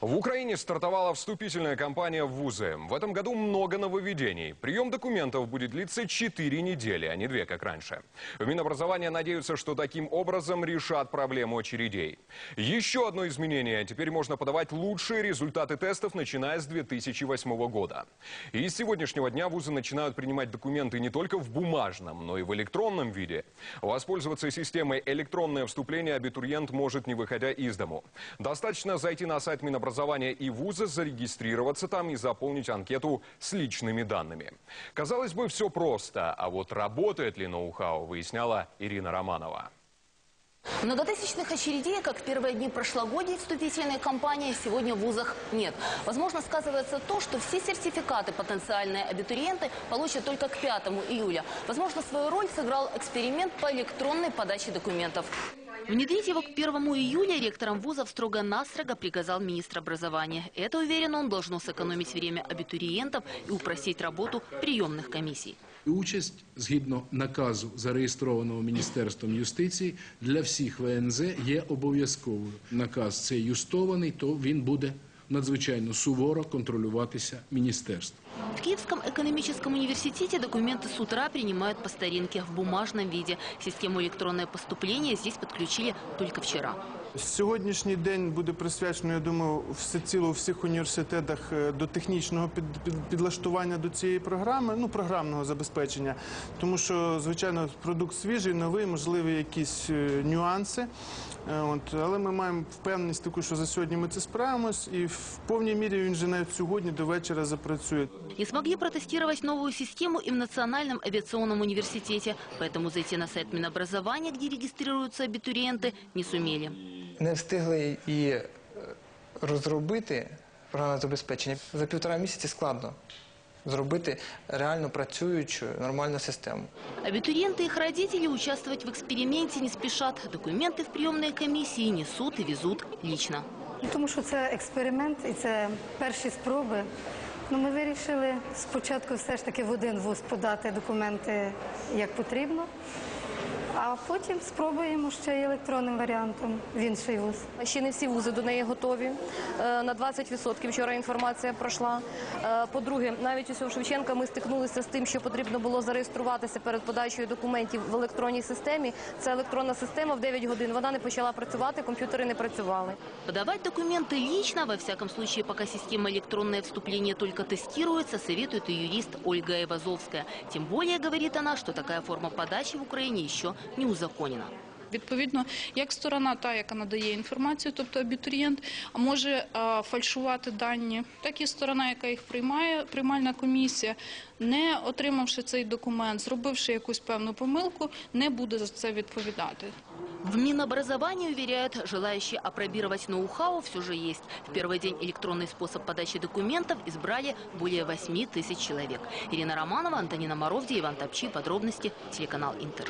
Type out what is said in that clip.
В Украине стартовала вступительная кампания в вузы. В этом году много нововведений. Прием документов будет длиться 4 недели, а не две, как раньше. В Минобразования надеются, что таким образом решат проблему очередей. Еще одно изменение. Теперь можно подавать лучшие результаты тестов, начиная с 2008 года. И с сегодняшнего дня вузы начинают принимать документы не только в бумажном, но и в электронном виде. Воспользоваться системой электронное вступление абитуриент может, не выходя из дому. Достаточно зайти на сайт Минобразования и вуза, зарегистрироваться там и заполнить анкету с личными данными. Казалось бы, все просто, а вот работает ли ноу-хау, выясняла Ирина Романова. Многотысячных очередей, как в первые дни прошлогодней вступительной кампании, сегодня в вузах нет. Возможно, сказывается то, что все сертификаты потенциальные абитуриенты получат только к 5 июля. Возможно, свою роль сыграл эксперимент по электронной подаче документов. Внедрить его к 1 июля ректором вузов строго-настрого приказал министр образования. Это, уверен он, должно сэкономить время абитуриентов и упростить работу приемных комиссий. Участь згідно наказу, зареєстрованого Міністерством юстиції, для всіх ВНЗ є обов'язковою. Наказ цей юстований, то він буде надзвичайно суворо контролюватися міністерством. В Киевском экономическом университете документы с утра принимают по старинке в бумажном виде. Систему электронное поступление здесь подключили только вчера. Сьогоднішній день буде присвячено, я думаю, всеціло у всіх університетах е, до технічного під, під- підлаштування до цієї програми, ну програмного забезпечення. Тому що, звичайно, продукт свіжий, новий, можливі якісь е, нюанси. Е, От, але ми маємо впевненість таку, що за сьогодні ми це справимось, і в повній мірі він вже навіть сьогодні до вечора запрацює. Не смогли протестировать новую систему и в Национальном авиационном университете. Поэтому зайти на сайт Минобразования, где регистрируются абитуриенты, не сумели не встигли і е, розробити програмне забезпечення. За півтора місяці складно зробити реально працюючу нормальну систему. Абитуриенты и их родители участвовать в эксперименте не спешат. Документы в приемные комиссии несут и везут лично. Ну, Тому що це експеримент і це перші спроби. Ну, ми вирішили спочатку все ж таки в один вуз подати документи як потрібно, а потім спробуємо ще й електронним варіантом в інший вуз. Ще не всі вузи до неї готові. Е, На 20% вчора інформація пройшла. Е, По-друге, навіть ось у Шевченка ми стикнулися з тим, що потрібно було зареєструватися перед подачею документів в електронній системі. Це електронна система в 9 годин. Вона не почала працювати, комп'ютери не працювали. Подавать документы лично, во всяком случае, пока система электронное вступление только тестируется, советует и юрист Ольга Эвазовская. Тем более, говорит она, что такая форма подачи в Украине еще не узаконена. Відповідно, як сторона та, яка надає інформацію, тобто абітурієнт, може е, фальшувати дані, так і сторона, яка їх приймає, приймальна комісія, не отримавши цей документ, зробивши якусь певну помилку, не буде за це відповідати. В Минобразовании уверяют, желающие опробировать ноу-хау все же есть. В первый день электронный способ подачи документов избрали более 8 тысяч человек. Ирина Романова, Антонина Моровди, Иван Топчи. Подробности телеканал Интер.